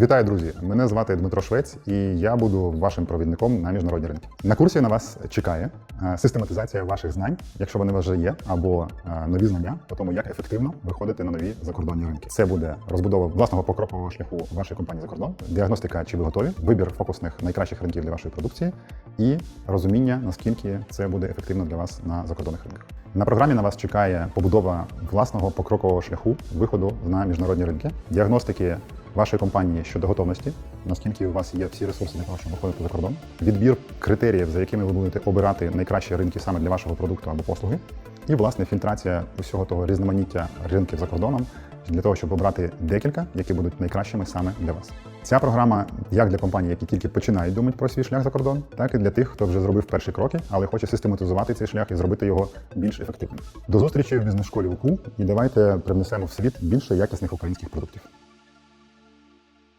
Вітаю, друзі! Мене звати Дмитро Швець, і я буду вашим провідником на міжнародні ринки. На курсі на вас чекає е, систематизація ваших знань, якщо вони у вас вже є, або е, нові знання по тому, як ефективно виходити на нові закордонні ринки. Це буде розбудова власного покрокового шляху вашої компанії за кордон, діагностика, чи ви готові, вибір фокусних найкращих ринків для вашої продукції і розуміння, наскільки це буде ефективно для вас на закордонних ринках. На програмі на вас чекає побудова власного покрокового шляху виходу на міжнародні ринки, діагностики вашої компанії щодо готовності, наскільки у вас є всі ресурси для того, щоб виходити за кордон, відбір критеріїв, за якими ви будете обирати найкращі ринки саме для вашого продукту або послуги, і власне фільтрація усього того різноманіття ринків за кордоном для того, щоб обрати декілька, які будуть найкращими саме для вас. Ця програма як для компаній, які тільки починають думати про свій шлях за кордон, так і для тих, хто вже зробив перші кроки, але хоче систематизувати цей шлях і зробити його більш ефективним. До зустрічі в бізнес-школі УКУ і давайте привнесемо в світ більше якісних українських продуктів.